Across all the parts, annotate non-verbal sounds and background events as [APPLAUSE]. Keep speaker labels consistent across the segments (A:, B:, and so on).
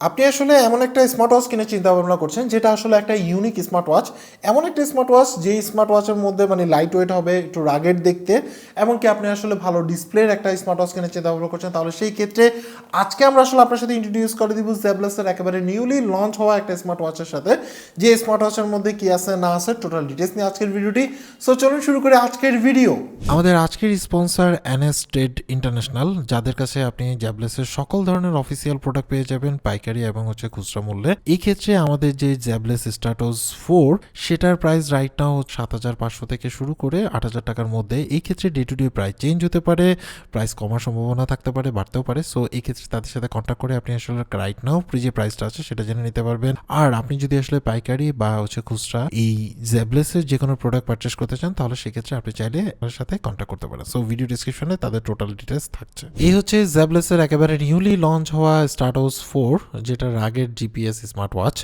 A: আপনি আসলে এমন একটা স্মার্ট ওয়াচ কিনে চিন্তা ভাবনা করছেন, যেটা আসলে একটা ইউনিক স্মার্ট ওয়াচ এমন একটা স্মার্ট ওয়াচ যে স্মার্ট ওয়াচের মধ্যে মানে লাইট ওয়েট হবে, একটু রাগেড দেখতে, এমনকি আপনি আসলে ভালো ডিসপ্লের একটা স্মার্ট ওয়াচ কিনে চিন্তা ভাবনা করছেন, তাহলে সেই ক্ষেত্রে আজকে আমরা আসলে আপনার সাথে ইন্ট্রোডিউস করে দিব জেবলেসের একেবারে নিউলি লঞ্চ হওয়া একটা স্মার্ট ওয়াচের সাথে। যে স্মার্ট ওয়াচের মধ্যে কি আছে, না আছে টোটাল ডিটেলস নিয়ে আজকের ভিডিওটি সো চলুন শুরু করে আজকের ভিডিও আমাদের আজকের স্পন্সর এনএস ট্রেড ইন্টারন্যাশনাল যাদের কাছে আপনি জ্যাবলেসের সকল ধরনের অফিসিয়াল প্রোডাক্ট পেয়ে যাবেন, পাইকারি এবং হচ্ছে খুচরা মূল্যে। এই ক্ষেত্রে আমাদের যে জ্যাবলেস স্টাটোস ফোর সেটার প্রাইস রাইট নাও সাত হাজার পাঁচশো থেকে শুরু করে আট হাজার টাকার মধ্যে। এই ক্ষেত্রে day to day price change হতে পারে প্রাইস কমার সম্ভাবনা থাকতে পারে, বাড়তেও পারে। সো এই ক্ষেত্রে তাদের সাথে কন্ট্যাক্ট করে আপনি আসলে রাইট নাও যে প্রাইসটা আছে সেটা জেনে নিতে পারবেন। আর আপনি যদি আসলে পাইকারি বা হচ্ছে খুচরা এই জ্যাবলেসের যে কোনো প্রোডাক্ট পারচেস করতে চান, তাহলে সেক্ষেত্রে আপনি চাইলে আমার সাথে কন্ট্যাক্ট করতে পারেন। সো ভিডিও ডিসক্রিপশনে তাদের টোটাল ডিটেলস থাকছে। এই হচ্ছে জ্যাবলেসের একেবারে নিউলি লঞ্চ হওয়া স্টার্টোস ফোর যেটা রাগের জিপিএস স্মার্ট ওয়াচ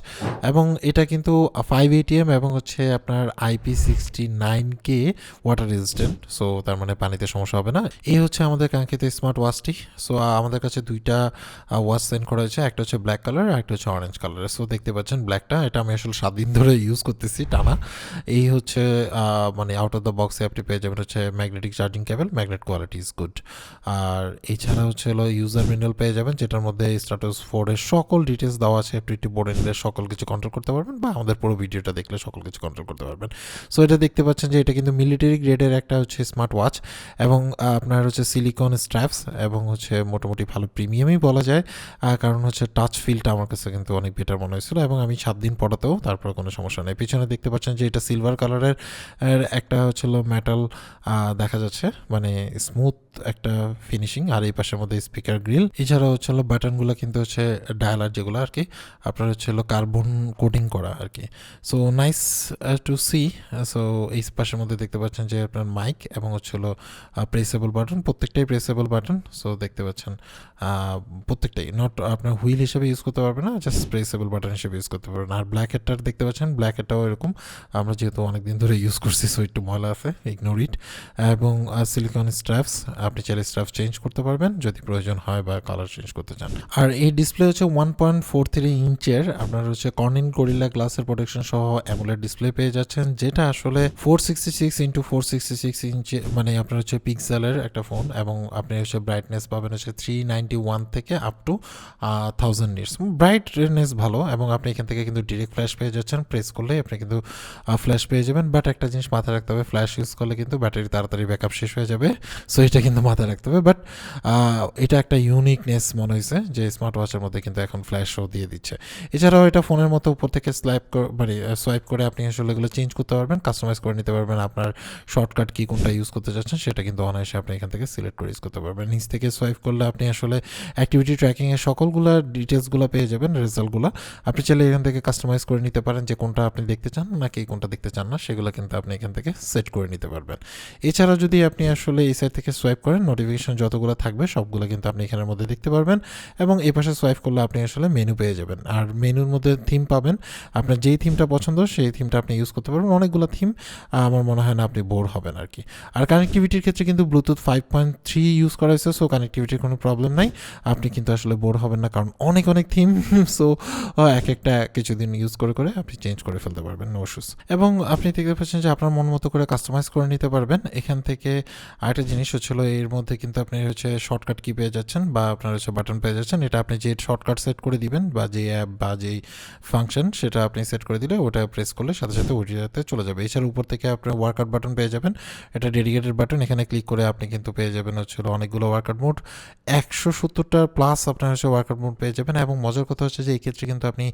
A: এবং এটা কিন্তু ফাইভ এটিএম এবং হচ্ছে আপনার IP sixty nine K water resistant so তার মানে পানিতে সমস্যা হবে না। এই হচ্ছে আমাদের কাঙ্ক্ষিত স্মার্ট ওয়াচটি সো আমাদের কাছে দুইটা ওয়াচ সেন্ড করা হয়েছে, একটা হচ্ছে ব্ল্যাক কালার আর একটা হচ্ছে অরেঞ্জ কালারের সো দেখতে পাচ্ছেন ব্ল্যাকটা এটা আমি আসলে সাত দিন ধরে ইউজ করতেছি টানা। এই হচ্ছে মানে আউট অফ দ্য বক্সে আপনি পেয়ে যাবেন হচ্ছে magnetic charging cable magnet quality is good আর এছাড়া হচ্ছে হলো ইউজার ম্যানুয়াল পেয়ে যাবেন, যেটার মধ্যে স্ট্যাটাস ফোরের সকল ডিটেলস দেওয়া আছে আপনি একটু বোর্ডে নিলে সকল কিছু কন্ট্রোল করতে পারবেন বা আমাদের পুরো ভিডিওটা দেখলে সকল কিছু কন্ট্রোল করতে পারবেন। সো এটা দেখতে পাচ্ছেন যে এটা কিন্তু মিলিটারি গ্রেডের একটা হচ্ছে স্মার্ট ওয়াচ এবং আপনার হচ্ছে সিলিকন স্ট্র্যাপস এবং হচ্ছে মোটামুটি ভালো প্রিমিয়ামই বলা যায়। কারণ হচ্ছে টাচ ফিলটা আমার কাছে কিন্তু অনেক বেটার মনে হয়েছিল এবং আমি সাত দিন পড়াতেও তারপর কোনো সমস্যা নেই। পিছনে দেখতে পাচ্ছেন যে এটা সিলভার কালারের একটা হচ্ছিল মেটাল দেখা যাচ্ছে। মানে স্মুথ একটা ফিনিশিং আর এই পাশের মধ্যে স্পিকার গ্রিল এছাড়াও হচ্ছে হলো বাটনগুলো কিন্তু হচ্ছে ডায়ালার যেগুলো আর কি আপনার হচ্ছে হলো কার্বন কোটিং করা আর কি so nice to see so এই পাশের মধ্যে দেখতে পাচ্ছেন যে আপনার মাইক এবং হচ্ছে হলো প্রেসেবল বাটন প্রত্যেকটাই প্রেসেবল বাটন সো দেখতে পাচ্ছেন প্রত্যেকটাই। নট আপনার হুইল হিসেবে ইউজ করতে পারবেন না জাস্ট প্রেসেবল বাটন হিসেবে ইউজ করতে পারবেন। আর ব্ল্যাক হেডটার দেখতে পাচ্ছেন ব্ল্যাক হেডটাও এরকম। আমরা যেহেতু অনেকদিন ধরে ইউজ করছি সো একটু ময়লা আছে ইগনোর ইট এবং সিলিকন স্ট্রাফস আপনি চাইলে স্ট্র্যাপস চেঞ্জ করতে পারবেন, যদি প্রয়োজন হয় বা কালার চেঞ্জ করতে চান। আর এই ডিসপ্লে হচ্ছে ওয়ান পয়েন্ট ফোর থ্রি ইঞ্চের আপনার হচ্ছে কর্নিন গরিলা গ্লাসের প্রোটেকশন সহ অ্যামোলেড ডিসপ্লে পেয়ে যাচ্ছেন, যেটা আসলে four sixty six into four sixty six ইঞ্চে মানে আপনার হচ্ছে পিক্সেলের একটা ফোন এবং আপনি হচ্ছে ব্রাইটনেস পাবেন হচ্ছে থ্রি নাইনটি ওয়ান থেকে up to thousand nits brightness ভালো এবং আপনি এখান থেকে কিন্তু ডিরেক্ট ফ্ল্যাশ পেয়ে যাচ্ছেন প্রেস করলে আপনি কিন্তু ফ্ল্যাশ পেয়ে যাবেন বাট একটা জিনিস মাথায় রাখতে হবে ফ্ল্যাশ ইউজ করলে কিন্তু ব্যাটারি তাড়াতাড়ি ব্যাকআপ শেষ হয়ে যাবে সো এটা কিন্তু মাথায় রাখতে হবে বাট এটা একটা ইউনিকনেস মনে হয়েছে যে স্মার্ট ওয়াচের মধ্যে কিন্তু এখন ফ্ল্যাশও দিয়ে দিচ্ছে। এছাড়াও এটা ফোনের মতো উপর থেকে স্লাইপ মানে সোয়াইপ করে আপনি আসলে এগুলো চেঞ্জ করতে পারবেন কাস্টমাইজ করে নিতে পারবেন। আপনার শর্টকাট কি কোনটা ইউজ করতে চাচ্ছেন সেটা কিন্তু অনায়াসে আপনি এখান থেকে সিলেক্ট করে ইউজ করতে পারবেন। নিচ থেকে সোয়াইপ করলে আপনি আসলে অ্যাক্টিভিটি ট্র্যাকিংয়ের সকলগুলো ডিটেলসগুলো পেয়ে যাবেন রেজাল্টগুলো আপনি চাইলে এখান থেকে কাস্টমাইজ করে নিতে পারেন যে কোনটা আপনি দেখতে চান না নাকি কোনটা দেখতে চান না, সেগুলো কিন্তু আপনি এখান থেকে সেট করে নিতে পারবেন। এছাড়া যদি আপনি আসলে এই সাইড থেকে সোয়াইপ করেন নোটিফিকেশন যতগুলো থাকবে সবগুলো কিন্তু আপনি এখানের মধ্যে দেখতে পারবেন। এবং এই পাশে সোয়াইপ করলে আপনি আসলে মেনু পেয়ে যাবেন। আর মেনুর মধ্যে থিম পাবেন। আপনার যেই থিমটা পছন্দ, সেই থিমটা আপনি ইউজ করতে পারবেন। অনেকগুলো থিম আমার মনে হয় না আপনি বোর হবেন আর কি আর কানেক্টিভিটির ক্ষেত্রে কিন্তু Bluetooth five point three use করা হয়েছে সো কানেক্টিভিটির কোনো প্রবলেম নাই। আপনি কিন্তু আসলে বোর হবেন না, কারণ অনেক অনেক থিম সো [LAUGHS] এক একটা কিছুদিন ইউজ করে করে আপনি চেঞ্জ করে ফেলতে পারবেন নো শুস এবং আপনি দেখতে পাচ্ছেন যে আপনার মন মতো করে কাস্টমাইজ করে নিতে পারবেন। এখান থেকে আরেকটা জিনিস হচ্ছিল, এর মধ্যে কিন্তু আপনি হচ্ছে শর্টকাট কি পেয়ে যাচ্ছেন, বা আপনার হচ্ছে বাটন পেয়ে যাচ্ছেন। এটা আপনি যে শর্টকাট সেট করে দিবেন বা যে অ্যাপ বা যেই ফাংশন সেটা আপনি সেট করে দিলে ওটা প্রেস করলে সাথে সাথে ওইটাতে চলে যাবে। এছাড়া উপর থেকে আপনার ওয়ার্কআউট বাটন পেয়ে যাবেন। এটা ডেডিকেটেড বাটন এখানে ক্লিক করে আপনি কিন্তু পেয়ে যাবেন হচ্ছে অনেকগুলো ওয়ার্কআউট মোড একশো সত্তরটা প্লাস আপনার হচ্ছে ওয়ার্কআউট মোড পেয়ে যাবেন এবং মজার কথা হচ্ছে যে এই ক্ষেত্রে কিন্তু আপনি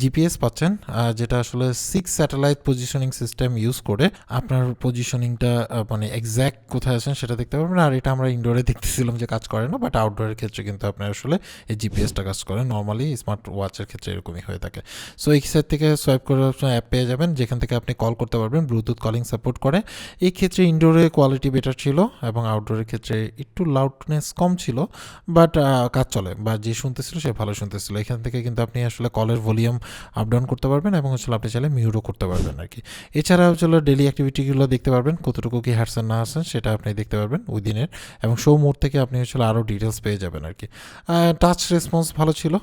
A: জিপিএস পাচ্ছেন যেটা আসলে six satellite positioning system use করে আপনার পজিশনিংটা মানে এক্স্যাক্ট কোথায় আছেন সেটা দেখতে পারবেন। আর এটা আমরা ইনডোরে দেখতেছিলাম যে কাজ করে না বাট আউটডোরের ক্ষেত্রে কিন্তু আপনার আসলে এই জিপিএসটা কাজ করে। নর্মালি স্মার্ট ওয়াচের ক্ষেত্রে এরকমই হয়ে থাকে। সো এই সাইড থেকে সোয়াইপ করে অ্যাপ পেয়ে যাবেন, যেখান থেকে আপনি কল করতে পারবেন ব্লুটুথ কলিং সাপোর্ট করে। এই ক্ষেত্রে ইনডোরে কোয়ালিটি বেটার ছিল এবং আউটডোরের ক্ষেত্রে একটু লাউডনেস কম ছিল বাট কাজ চলে বা যে শুনতেছিল সে ভালো শুনতেছিল। এখান থেকে কিন্তু আপনি আসলে কলের ভলিউম আপ ডাউন করতে পারবেন এবং হচ্ছে আপনি চাইলে মিউটও করতে পারবেন আর কি। এছাড়া হচ্ছে ডেলি অ্যাক্টিভিটিগুলো দেখতে পারবেন, কতটুকু কি হারছেন না হারছেন সেটা আপনি দেখতে পারবেন ওই দিনের। এবং শো মোড থেকে আপনি হচ্ছে আরও ডিটেলস পেয়ে যাবেন আর কি। টাচ রেসপন্স ভালো ছিল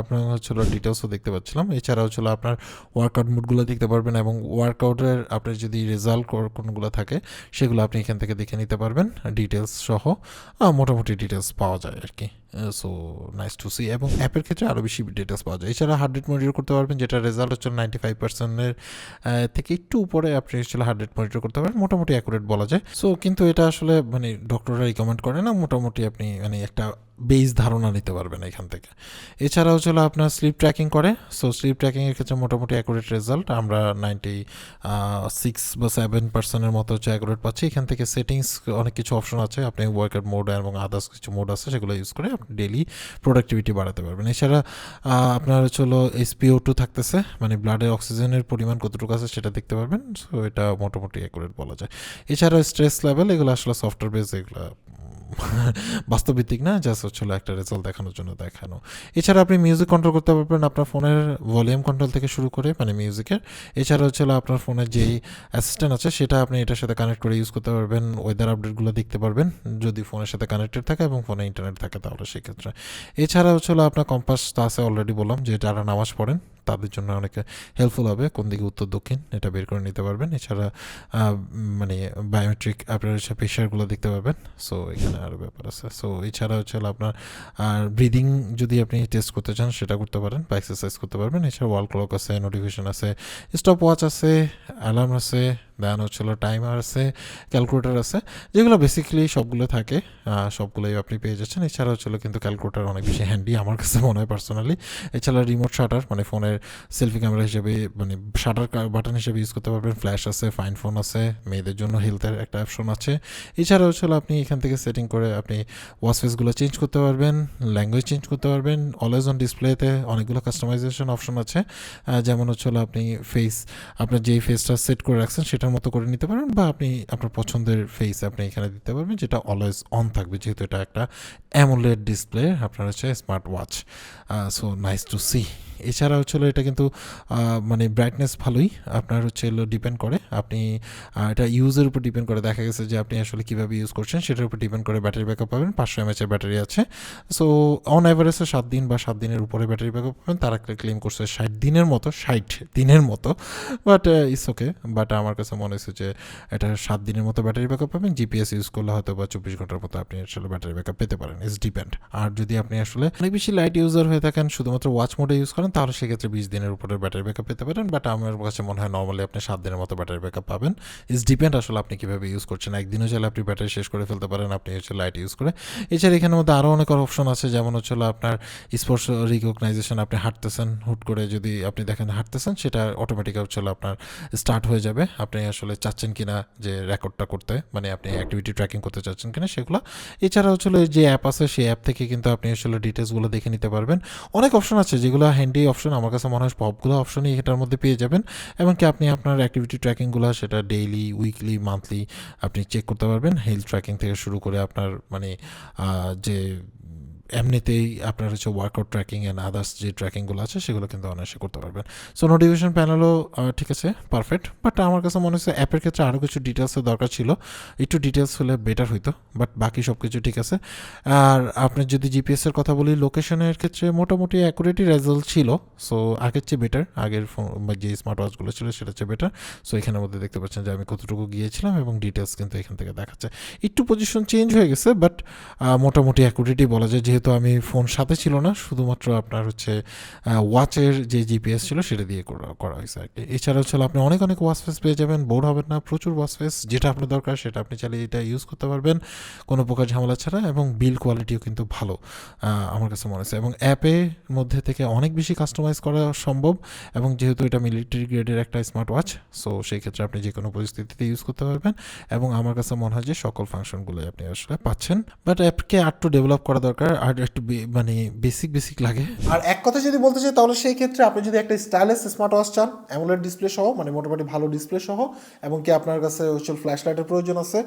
B: আপনার হচ্ছিল ডিটেলসও দেখতে পাচ্ছিলাম। এছাড়া হচ্ছিল আপনার ওয়ার্কআউট মুডগুলো দেখতে পারবেন এবং ওয়ার্কআউটের আপনার যদি রেজাল্ট কোনগুলো থাকে, সেগুলো আপনি এখান থেকে দেখে নিতে পারবেন। ডিটেলস সহ মোটামুটি ডিটেলস পাওয়া যায় আর কি সো নাইস টু সি এবং অ্যাপের ক্ষেত্রে আরও বেশি ডিটেলস পাওয়া যায়। এছাড়া হার্ট রেট মনিটর করতে পারবেন, যেটা রেজাল্ট হচ্ছে নাইনটি ফাইভ পার্সেন্টের থেকে একটু উপরে আপনি হচ্ছে হার্ট রেট মনিটর করতে পারেন। মোটামুটি অ্যাকুরেট বলা যায়। সো কিন্তু এটা আসলে মানে ডক্টররা রিকমেন্ড করে না। মোটামুটি আপনি মানে একটা বেস ধারণা নিতে পারবেন এখান থেকে। এছাড়াও হচ্ছে আপনার স্লিপ ট্র্যাকিং করে। সো স্লিপ ট্র্যাকিংয়ের ক্ষেত্রে মোটামুটি অ্যাকুরেট রেজাল্ট আমরা নাইনটি সিক্স বা সেভেন পার্সেন্টের মতো হচ্ছে অ্যাকুরেট পাচ্ছি। এখান থেকে সেটিংস অনেক কিছু অপশন আছে। আপনি ওয়ার্কার মোড এবং আদার্স কিছু মোড আছে, সেগুলো ইউজ করে আপনি ডেলি প্রোডাক্টিভিটি বাড়াতে পারবেন। এছাড়া আপনার হচ্ছে এসপিও টু থাকতেছে মানে ব্লাডে অক্সিজেনের পরিমাণ কতটুকু আছে সেটা দেখতে পারবেন। সো এটা মোটামুটি অ্যাকুরেট বলা যায়। এছাড়া স্ট্রেস লেভেল এগুলো আসলে সফটওয়্যার বেস এগুলো বাস্তবভিত্তিক না জাস্ট হচ্ছিল একটা রেজাল্ট দেখানোর জন্য দেখানো। এছাড়া আপনি মিউজিক কন্ট্রোল করতে পারবেন আপনার ফোনের ভলিউম কন্ট্রোল থেকে শুরু করে মানে মিউজিকের এছাড়া হচ্ছিল আপনার ফোনের যেই অ্যাসিস্ট্যান্ট আছে, সেটা আপনি এটার সাথে কানেক্ট করে ইউজ করতে পারবেন ওয়েদার আপডেটগুলো দেখতে পারবেন। যদি ফোনের সাথে কানেক্টেড থাকে এবং ফোনে ইন্টারনেট থাকে তাহলে সেক্ষেত্রে। এছাড়া হচ্ছিল আপনার কম্পাস তো আছে অলরেডি বললাম যে যারা নামাজ পড়েন তাদের জন্য অনেক হেল্পফুল হবে। কোন দিকে উত্তর দক্ষিণ, এটা বের করে নিতে পারবেন। এছাড়া মানে বায়োমেট্রিক আপনার হচ্ছে প্রেশারগুলো দেখতে পারবেন। সো এখানে আরও ব্যাপার আছে। সো এছাড়া হচ্ছে আপনার আর ব্রিদিং যদি আপনি টেস্ট করতে চান, সেটা করতে পারেন বা এক্সারসাইজ করতে পারবেন। এছাড়া ওয়াল ক্লক আছে নোটিফিকেশন আছে স্টপ ওয়াচ আছে অ্যালার্ম আছে দেন হচ্ছিল টাইমার আছে ক্যালকুলেটার আছে। যেগুলো বেসিক্যালি সবগুলো থাকে সবগুলোই আপনি পেয়ে যাচ্ছেন। এছাড়া হচ্ছিল কিন্তু ক্যালকুলেটার অনেক বেশি হ্যান্ডি আমার কাছে মনে হয় পার্সোনালি এছাড়া রিমোট শাটার মানে ফোনের সেলফি ক্যামেরা হিসেবে মানে শাটার বাটন হিসেবে ইউজ করতে পারবেন। ফ্ল্যাশ আছে ফাইন ফোন আছে, মেয়েদের জন্য হেলথের একটা অপশন আছে। এছাড়াও হচ্ছিল আপনি এখান থেকে সেটিং করে আপনি ওয়াচ ফেসগুলো চেঞ্জ করতে পারবেন ল্যাঙ্গুয়েজ চেঞ্জ করতে পারবেন। অলওয়েজ অন ডিসপ্লেতে অনেকগুলো কাস্টমাইজেশন অপশন আছে। যেমন হচ্ছিল আপনি ফেস আপনার যেই ফেসটা সেট করে রাখছেন সেটার মতো করে নিতে পারেন বা আপনি আপনার পছন্দের ফেস আপনি এখানে দিতে পারবেন যেটা অলওয়েজ অন থাকবে, যেহেতু এটা একটা অ্যামোলেড ডিসপ্লে আপনার হচ্ছে smart watch so nice to see এছাড়া হচ্ছিল এটা কিন্তু মানে ব্রাইটনেস ভালোই। আপনার হচ্ছে হলো ডিপেন্ড করে। আপনি এটা ইউজের উপর ডিপেন্ড করে। দেখা গেছে যে আপনি আসলে কীভাবে ইউজ করছেন, সেটার উপর ডিপেন্ড করে ব্যাটারি ব্যাকআপ পাবেন। পাঁচশো এমএচের ব্যাটারি আছে। সো অন অ্যাভারেজে সাত দিন বা সাত দিনের উপরে ব্যাটারি ব্যাকআপ পাবেন। তারা ক্লেম করছে ষাট দিনের মতো, ষাট দিনের মতো। বাট ইটস ওকে বাট আমার কাছে মনে হয়েছে যে এটা সাত দিনের মতো ব্যাটারি ব্যাকআপ পাবেন। জিপিএস ইউজ করলে হয়তো বা চব্বিশ ঘণ্টার মতো আপনি আসলে ব্যাটারি ব্যাকআপ পেতে পারেন। ইটস ডিপেন্ড আর যদি আপনি আসলে অনেক বেশি লাইট ইউজার হয়ে থাকেন, শুধুমাত্র ওয়াচ মোডে ইউজ করেন, তাহলে সেক্ষেত্রে বিশ দিনের উপরে ব্যাটারি ব্যাকআপ পেতে পারেন বাট আমার কাছে মনে হয় নর্মালি আপনি সাত দিনের মতো ব্যাটারি ব্যাকআপ পাবেন। ইটস ডিপেন্ড আসলে আপনি কীভাবে ইউজ করছেন। একদিনও চাইলে আপনি ব্যাটারি শেষ করে ফেলতে পারেন, আপনি হচ্ছে লাইট ইউজ করে। এছাড়া এখানের মধ্যে আরও অনেক অপশন আছে, যেমন হচ্ছে আপনার স্পোর্টস রিকগনাইজেশন আপনি হাঁটতেছেন, হুট করে যদি আপনি দেখেন হাঁটতেছেন, সেটা অটোমেটিক হচ্ছে আপনার স্টার্ট হয়ে যাবে। আপনি আসলে চাচ্ছেন কিনা যে রেকর্ডটা করতে মানে আপনি অ্যাক্টিভিটি ট্র্যাকিং করতে চাচ্ছেন কিনা সেগুলো। এছাড়া হচ্ছে যে অ্যাপ আছে, সেই অ্যাপ থেকে কিন্তু আপনি আসলে ডিটেলসগুলো দেখে নিতে পারবেন। অনেক অপশন আছে, যেগুলো হ্যান্ডি অপশন আমার কাছে মনে হয় সবগুলো অপশনই এটার মধ্যে পেয়ে যাবেন। এবং কি আপনি আপনার অ্যাক্টিভিটি ট্র্যাকিংগুলো সেটা ডেইলি উইকলি মান্থলি আপনি চেক করতে পারবেন। হেলথ ট্র্যাকিং থেকে শুরু করে আপনার মানে যে এমনিতেই আপনার হচ্ছে ওয়ার্কআউট ট্র্যাকিং অ্যান্ড আদার্স যে ট্র্যাকিংগুলো আছে, সেগুলো কিন্তু অনায়াসে করতে পারবেন। সো নোটিফিকেশন প্যানেলও ঠিক আছে পারফেক্ট বাট আমার কাছে মনে হচ্ছে অ্যাপের ক্ষেত্রে আরও কিছু ডিটেলসের দরকার ছিল। একটু ডিটেলস হলে বেটার হইতো বাট বাকি সব কিছু ঠিক আছে। আর আপনি যদি জিপিএসের কথা বলি লোকেশনের ক্ষেত্রে মোটামুটি অ্যাকুরেটই রেজাল্ট ছিল। সো আগের চেয়ে বেটার আগের ফোন বা যে স্মার্ট ওয়াচগুলো ছিল সেটা চেয়ে বেটার সো এখানের মধ্যে দেখতে পাচ্ছেন যে আমি কতটুকু গিয়েছিলাম এবং ডিটেলস কিন্তু এখান থেকে দেখাচ্ছে। একটু পজিশন চেঞ্জ হয়ে গেছে বাট মোটামুটি অ্যাকুরেটই বলা যায়। যেহেতু আমি ফোন সাথে ছিল না, শুধুমাত্র আপনার হচ্ছে ওয়াচের যে জিপিএস ছিল সেটা দিয়ে করা হয়েছে আর কি। এছাড়া হচ্ছে আপনি অনেক অনেক ওয়াচ ফেস পেয়ে যাবেন, বোর হবেন না, প্রচুর ওয়াচ ফেস যেটা আপনার দরকার সেটা আপনি চাইলে এটা ইউজ করতে পারবেন, কোনো প্রকার ঝামেলা ছাড়া, এবং বিল কোয়ালিটিও কিন্তু ভালো আমার কাছে মনে হচ্ছে। এবং অ্যাপের মধ্যে থেকে অনেক বেশি কাস্টমাইজ করা সম্ভব, এবং যেহেতু এটা মিলিটারি গ্রেডের একটা স্মার্ট ওয়াচ সো সেই ক্ষেত্রে আপনি যে কোনো পরিস্থিতিতে ইউজ করতে পারবেন, এবং আমার কাছে মনে হয় যে সকল ফাংশনগুলোই আপনি আসলে পাচ্ছেন। বাট অ্যাপকে আর একটু ডেভেলপ করা দরকার আর একটু মানে বেসিক বেসিক লাগে।
A: আর এক কথা যদি বলতে চাই, তাহলে সেই ক্ষেত্রে আপনি যদি একটা স্টাইলিশ স্মার্ট ওয়াচ চান অ্যামোলেড ডিসপ্লে সহ মানে মোটামুটি ভালো ডিসপ্লে সহ, এবং কি আপনার কাছে হচ্ছে ফ্ল্যাশ লাইটের প্রয়োজন আছে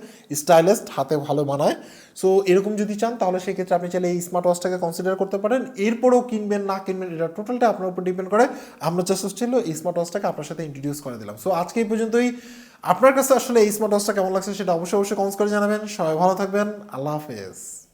A: স্টাইলিস্ট হাতে ভালো মানায়। সো এরকম যদি চান, তাহলে সেই ক্ষেত্রে আপনি চাইলে এই স্মার্ট ওয়াচটাকে কনসিডার করতে পারেন। এরপরেও কিনবেন, না কিনবেন, এটা টোটালটা আপনার উপর ডিপেন্ড করে। আমরা জাস্ট ছিল এই স্মার্ট ওয়াচটাকে আপনার সাথে ইন্ট্রোডিউস করে দিলাম। সো আজকে এই পর্যন্তই। আপনার কাছে আসলে এই স্মার্ট ওয়াচটা কেমন লাগছে, সেটা অবশ্যই অবশ্যই কমেন্টস করে জানাবেন। সবাই ভালো থাকবেন। আল্লাহ হাফেজ।